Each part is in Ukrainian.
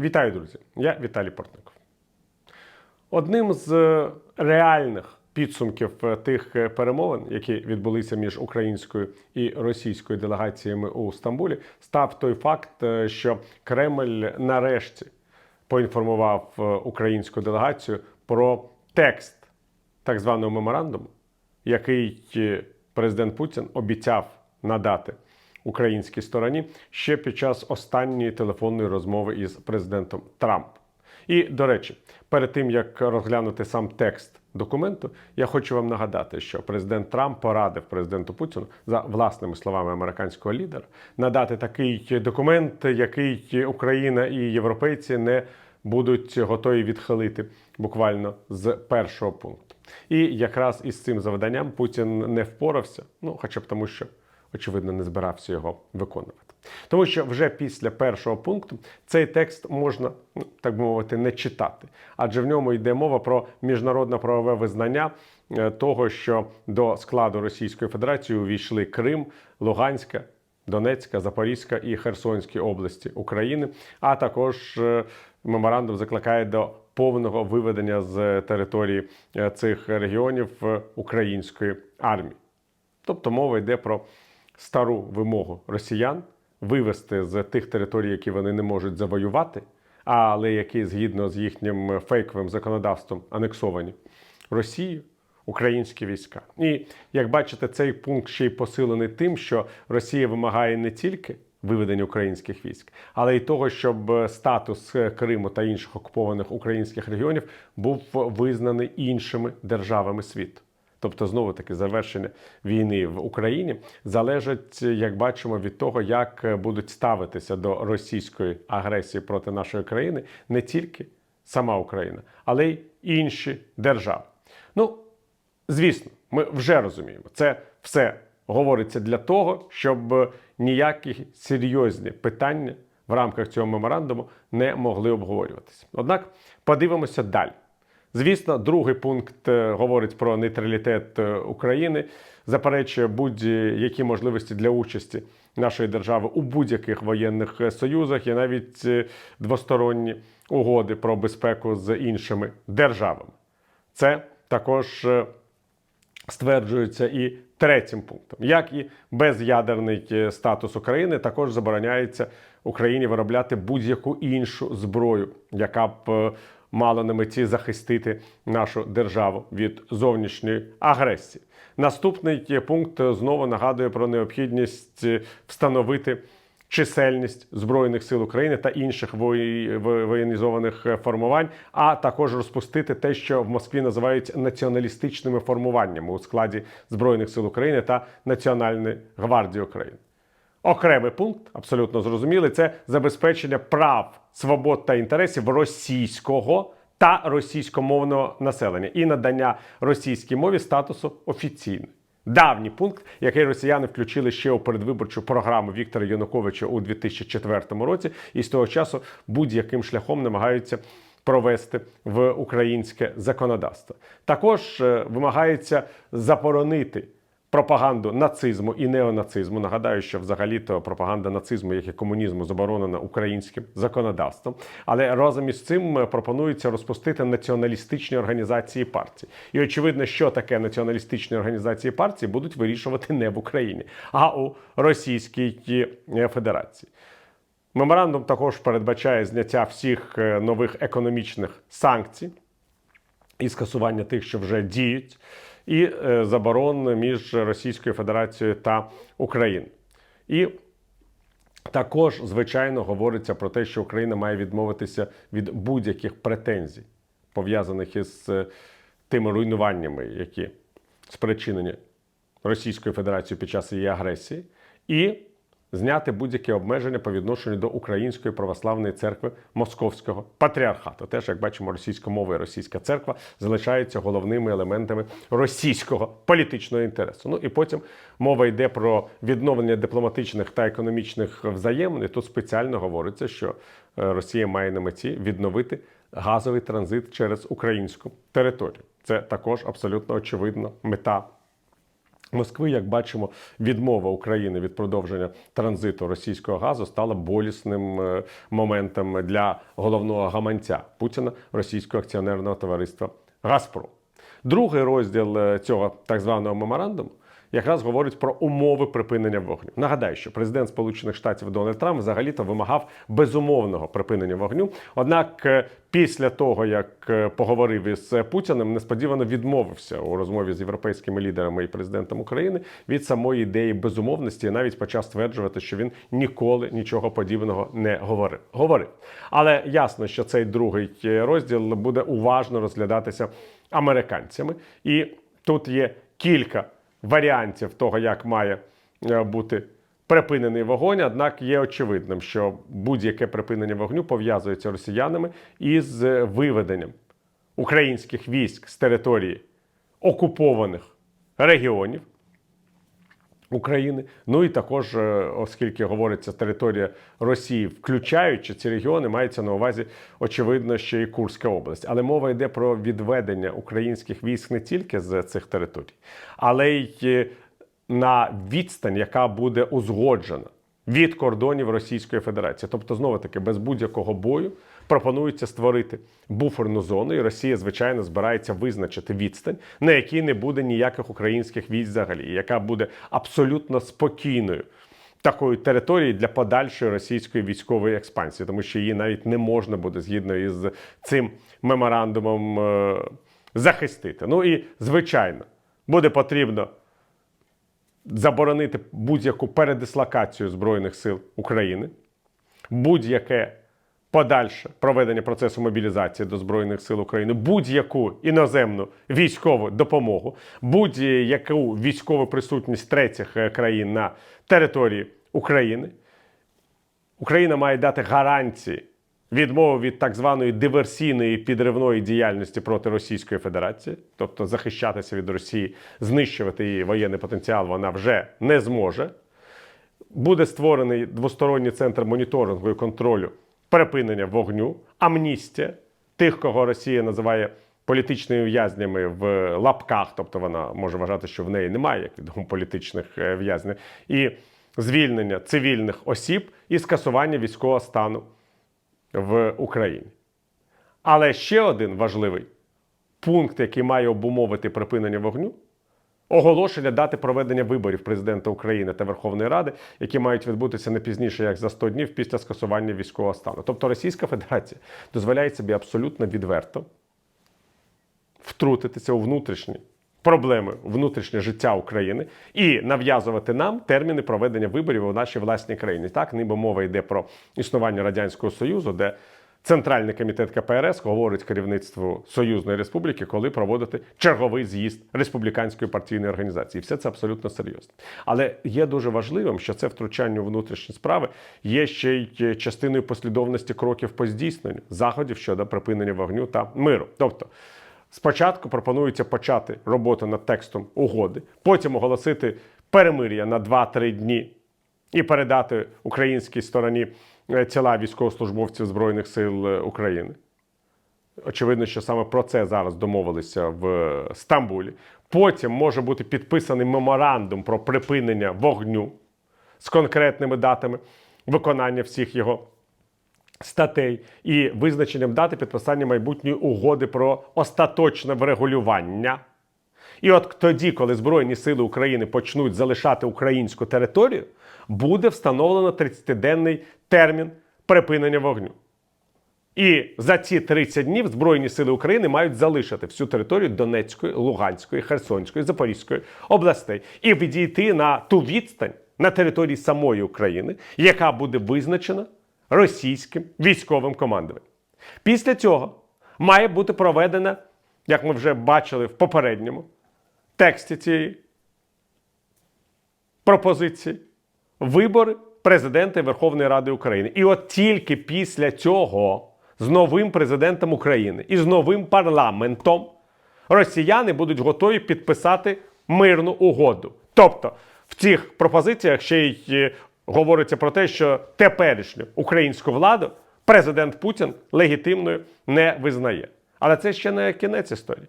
Вітаю, друзі! Я Віталій Портников. Одним з е, реальних підсумків е, тих е, перемовин, які відбулися між українською і російською делегаціями у Стамбулі, став той факт, що Кремль нарешті поінформував українську делегацію про текст так званого меморандуму, який президент Путін обіцяв надати українській стороні ще під час останньої телефонної розмови із президентом Трампом. І до речі, перед тим як розглянути сам текст документу, я хочу вам нагадати, що президент Трамп порадив президенту Путіну за власними словами американського лідера надати такий документ, який Україна і європейці не будуть готові відхилити буквально з першого пункту. І якраз із цим завданням Путін не впорався, ну хоча б тому, що очевидно не збирався його виконувати. Тому що вже після першого пункту цей текст можна, ну, так би мовити, не читати, адже в ньому йде мова про міжнародне правове визнання е, того, що до складу Російської Федерації увійшли Крим, Луганська. Донецька, Запорізька і Херсонські області України, а також е, меморандум закликає до повного виведення з території е, цих регіонів української армії. Тобто мова йде про стару вимогу росіян вивести з тих територій, які вони не можуть завоювати, але які згідно з їхнім фейковим законодавством анексовані Росією. Українські війська, і як бачите, цей пункт ще й посилений тим, що Росія вимагає не тільки виведення українських військ, але й того, щоб статус Криму та інших окупованих українських регіонів був визнаний іншими державами світу. Тобто, знову таки завершення війни в Україні залежить, як бачимо, від того, як будуть ставитися до російської агресії проти нашої країни не тільки сама Україна, але й інші держави. Ну, звісно, ми вже розуміємо, це все говориться для того, щоб ніякі серйозні питання в рамках цього меморандуму не могли обговорюватися. Однак подивимося далі. Звісно, другий пункт е, говорить про нейтралітет е, України, заперечує будь-які можливості для участі нашої держави у будь-яких воєнних е, союзах і навіть двосторонні угоди про безпеку з іншими державами. Це також стверджується і третім пунктом. Як і безядерний статус України, також забороняється Україні виробляти будь-яку іншу зброю, яка б мала на меті захистити нашу державу від зовнішньої агресії. Наступний пункт знову нагадує про необхідність встановити чисельність збройних сил України та інших воєнізованих формувань, а також розпустити те, що в Москві називають націоналістичними формуваннями у складі збройних сил України та Національної гвардії України. Окремий пункт, абсолютно зрозумілий, це забезпечення прав, свобод та інтересів російського та російськомовного населення і надання російській мові статусу офіційної. Давній пункт, який росіяни включили ще у передвиборчу програму Віктора Януковича у 2004 році, і з того часу будь-яким шляхом намагаються провести в українське законодавство. Також е, вимагається заборонити пропаганду нацизму і неонацизму. Нагадаю, що взагалі-то пропаганда нацизму, як і комунізму, заборонена українським законодавством. Але разом із цим е, пропонується розпустити націоналістичні організації партії. І очевидно, що таке націоналістичні організації партії будуть вирішувати не в Україні, а у Російській е, Федерації. Меморандум також передбачає зняття всіх е, нових економічних санкцій і скасування тих, що вже діють, і е, заборон між Російською Федерацією та Україною. І також, звичайно, говориться про те, що Україна має відмовитися від будь-яких претензій, пов'язаних із е, тими руйнуваннями, які спричинені Російською Федерацією під час її агресії, і зняти будь-які обмеження по відношенню до Української православної церкви Московського патріархату. Теж, як бачимо, російська мова і російська церква залишаються головними елементами російського політичного інтересу. Ну і потім мова йде про відновлення дипломатичних та економічних взаємин. І тут спеціально говориться, що е, Росія має на меті відновити газовий транзит через українську територію. Це також абсолютно очевидна мета Москви, як бачимо, відмова України від продовження транзиту російського газу стала болісним е, моментом для головного гаманця Путіна російського акціонерного товариства Газпром. Другий розділ е, цього так званого меморандуму якраз говорить про умови припинення вогню. Нагадаю, що президент Сполучених Штатів Дональд Трамп взагалі-то вимагав безумовного припинення вогню. Однак, е, після того як е, поговорив із Путіним, несподівано відмовився у розмові з європейськими лідерами і президентом України від самої ідеї безумовності, і навіть почав стверджувати, що він ніколи нічого подібного не говорив. Говорив, але ясно, що цей другий е, розділ буде уважно розглядатися американцями, і тут є кілька варіантів того, як має е, бути припинений вогонь. Однак є очевидним, що будь-яке припинення вогню пов'язується росіянами із е, виведенням українських військ з території окупованих регіонів. України, ну і також, е, оскільки говориться територія Росії, включаючи ці регіони, мається на увазі очевидно ще і Курська область. Але мова йде про відведення українських військ не тільки з цих територій, але й е, на відстань, яка буде узгоджена від кордонів Російської Федерації. Тобто, знову таки, без будь-якого бою пропонується створити буферну зону, і Росія, звичайно, збирається визначити відстань, на якій не буде ніяких українських військ взагалі, яка буде абсолютно спокійною. Такої території для подальшої російської військової експансії, тому що її навіть не можна буде згідно із цим меморандумом е, захистити. Ну і звичайно, буде потрібно заборонити будь-яку передислокацію Збройних сил України, будь-яке подальше проведення процесу мобілізації до Збройних сил України, будь-яку іноземну військову допомогу, будь-яку військову присутність третіх е, країн на території України. Україна має дати гарантії відмови від так званої диверсійної підривної діяльності проти Російської Федерації, тобто захищатися від Росії, знищувати її воєнний потенціал, вона вже не зможе. Буде створений двосторонній центр моніторингу і контролю припинення вогню, амністія тих, кого Росія називає політичними в'язнями в лапках, тобто вона може вважати, що в неї немає як відомо політичних е, в'язнів, і звільнення цивільних осіб і скасування військового стану в Україні. Але ще один важливий пункт, який має обумовити припинення вогню. Оголошення дати проведення виборів президента України та Верховної Ради, які мають відбутися не пізніше як за 100 днів після скасування військового стану. Тобто Російська Федерація дозволяє собі абсолютно відверто втрутитися у внутрішні проблеми, внутрішнє життя України і нав'язувати нам терміни проведення виборів у нашій власній країні. Так, ніби мова йде про існування радянського союзу, де Центральний комітет КПРС говорить керівництву Союзної Республіки, коли проводити черговий з'їзд республіканської партійної організації. Все це абсолютно серйозно. Але є дуже важливим, що це втручання у внутрішні справи є ще й частиною послідовності кроків по здійсненню заходів щодо припинення вогню та миру. Тобто. Спочатку пропонується почати роботу над текстом угоди, потім оголосити перемир'я на 2-3 дні і передати українській стороні тіла військовослужбовців Збройних сил е, України. Очевидно, що саме про це зараз домовилися в Стамбулі. Потім може бути підписаний меморандум про припинення вогню з конкретними датами виконання всіх його статей і визначенням дати підписання майбутньої угоди про остаточне врегулювання. І от тоді, коли Збройні сили України почнуть залишати українську територію, буде встановлено 30-денний термін припинення вогню. І за ці 30 днів Збройні сили України мають залишити всю територію Донецької, Луганської, Херсонської, Запорізької областей і відійти на ту відстань на території самої України, яка буде визначена російським військовим командуванням. Після цього має бути проведена, як ми вже бачили в попередньому тексті цієї пропозиції, вибори президента Верховної Ради України. І от тільки після цього з новим президентом України і з новим парламентом росіяни будуть готові підписати мирну угоду. Тобто в цих пропозиціях ще й е, говориться про те, що теперішню українську владу президент Путін легітимною не визнає. Але це ще не кінець історії.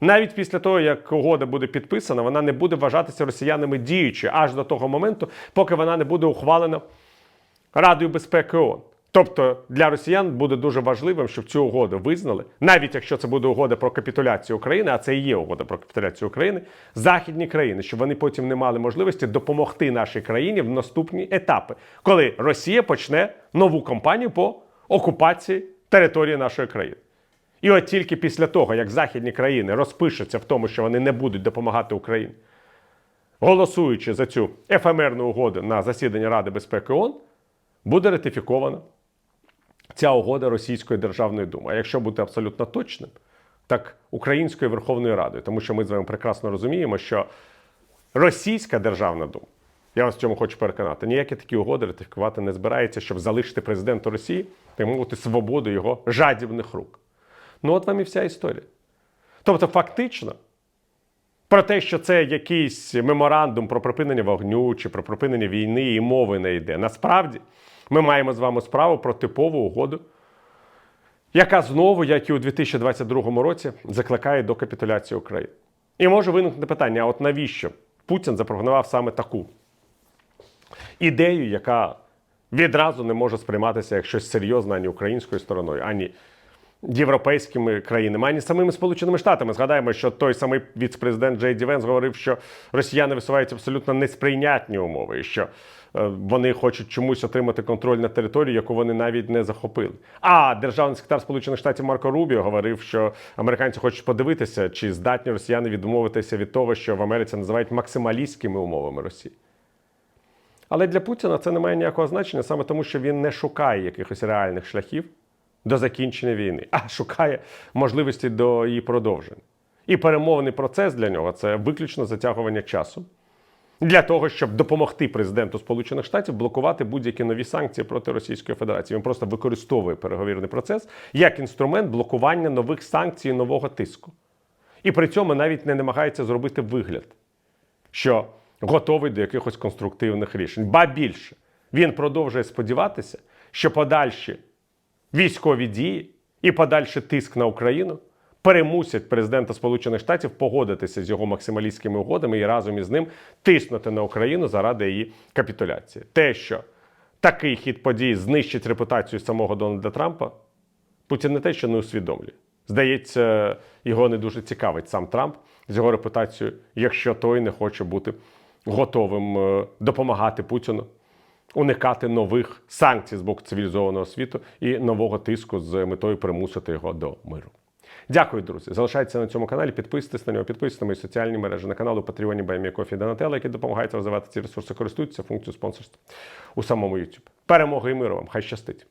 Навіть після того, як угода буде підписана, вона не буде вважатися росіянами діючою аж до того моменту, поки вона не буде ухвалена Радою безпеки ООН. Тобто для росіян буде дуже важливим, щоб цю угоду визнали, навіть якщо це буде угода про капітуляцію України, а це і є угода про капітуляцію України, західні країни, щоб вони потім не мали можливості допомогти нашій країні в наступні етапи, коли Росія почне нову кампанію по окупації території нашої країни. І от тільки після того, як західні країни розпишуться в тому, що вони не будуть допомагати Україні, голосуючи за цю ефемерну угоду на засіданні Ради безпеки ООН, буде ратифікована ця угода Російської Державної Думи. А якщо бути абсолютно точним, так Української Верховної Ради, тому що ми з вами прекрасно розуміємо, що Російська Державна Дума, я вас в цьому хочу переконати, ніякі такі угоди ратифікувати не збирається, щоб залишити президенту Росії, так мовити, свободу його жадібних рук. Ну, от вам і вся історія. Тобто, фактично, про те, що це якийсь меморандум про припинення вогню чи про припинення війни і мови не йде. Насправді, ми маємо з вами справу про типову угоду, яка знову, як і у 2022 році, закликає до капітуляції України. І може виникнути питання: а от навіщо Путін запропонував саме таку ідею, яка відразу не може сприйматися як щось серйозне ані українською стороною, ані європейськими країнами, ані самими Сполученими Штатами. Згадаємо, що той самий віце-президент Джей Ді Венс говорив, що росіяни висувають абсолютно несприйнятні умови, і що е, вони хочуть чомусь отримати контроль над територією, яку вони навіть не захопили. А державний секретар Сполучених Штатів Марко Рубіо говорив, що американці хочуть подивитися, чи здатні росіяни відмовитися від того, що в Америці називають максималістськими умовами Росії. Але для Путіна це не має ніякого значення саме тому, що він не шукає якихось реальних шляхів до закінчення війни, а шукає можливості до її продовження. І перемовний процес для нього це виключно затягування часу для того, щоб допомогти президенту Сполучених Штатів блокувати будь-які нові санкції проти Російської Федерації. Він просто використовує переговірний процес як інструмент блокування нових санкцій, і нового тиску. І при цьому навіть не намагається зробити вигляд, що готовий до якихось конструктивних рішень. Ба більше він продовжує сподіватися, що подальші військові дії і подальший тиск на Україну перемусять президента Сполучених Штатів погодитися з його максималістськими угодами і разом із ним тиснути на Україну заради її капітуляції. Те, що такий хід подій знищить репутацію самого Дональда Трампа, Путін не те, що не усвідомлює. Здається, його не дуже цікавить сам Трамп з його репутацією, якщо той не хоче бути готовим е, допомагати Путіну уникати нових санкцій з боку цивілізованого світу і нового тиску з метою примусити його до миру. Дякую, друзі. Залишайтеся на цьому каналі, підписуйтесь на нього, підписуйтесь на мої соціальні мережі на каналу Патреоні Байміякофі Донателла, які допомагають розвивати ці ресурси, користуються функцією спонсорства у самому YouTube. Перемоги і миру вам! Хай щастить!